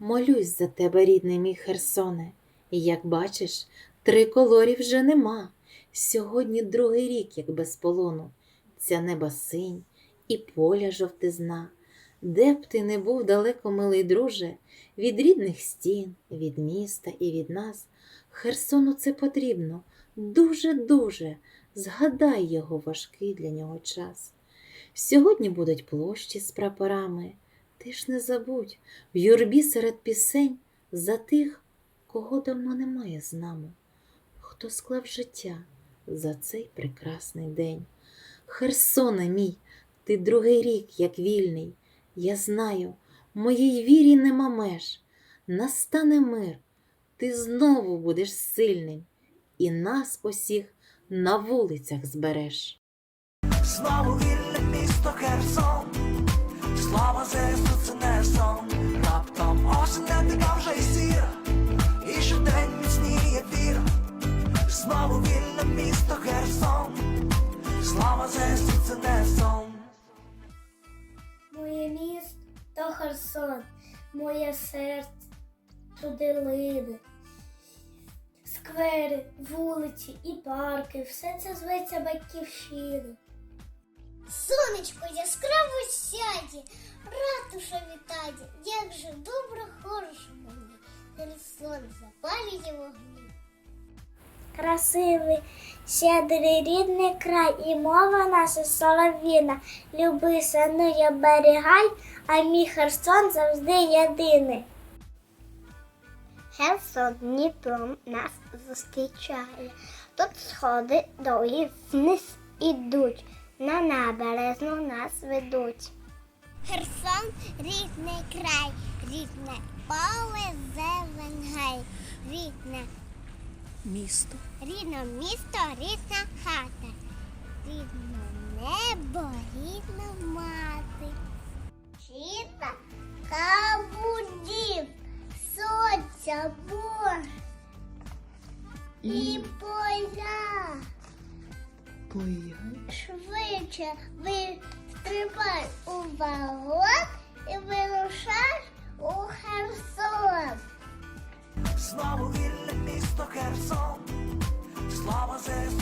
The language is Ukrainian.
Молюсь за тебе, рідний мій Херсоне, і як бачиш, триколорів вже нема. Сьогодні другий рік, як без полону, ця неба синь і поля жовтизна. Де б ти не був далеко, милий друже, від рідних стін, від міста і від нас, Херсону це потрібно, дуже-дуже. Згадай його важкий для нього час. Сьогодні будуть площі з прапорами. Ти ж не забудь в юрбі серед пісень за тих, кого давно немає з нами, хто склав життя за цей прекрасний день. Херсоне мій, ти другий рік, як вільний. Я знаю, моїй вірі нема меж. Настане мир, ти знову будеш сильним, і нас усіх на вулицях збереш. Знову вільне місто Херсон, слава ЗСУ це не сон, раптом осінь не така вже й сіра, і щодень міцніє віра. Знову вільне місто Херсон, слава ЗСУ це не сон. Моє місто Херсон, моє серце туди лине. Сквери, вулиці і парки, все це зветься батьківщина. Сонечко яскраво сяде, ратуша вітає, як же добре хороше мені, Херсон запалює вогні. Красивий, щедрий рідний край і мова наша солов'їна. Люби, санує, берегай, а мій Херсон завжди єдиний. Херсон Дніпром нас зустрічає. Тут сходи довгі вниз ідуть, на набережну нас ведуть. Херсон рідний край, рідне поле зелень гай, рідне Місто. Рідне місто, рідна хата, рідне небо, рідна мати. Чита кабудів, сонця бор і поля. Швидше вистрибай у вагон і вирушай у Херсон. Знову вільне місто Херсон, слава ЗСУ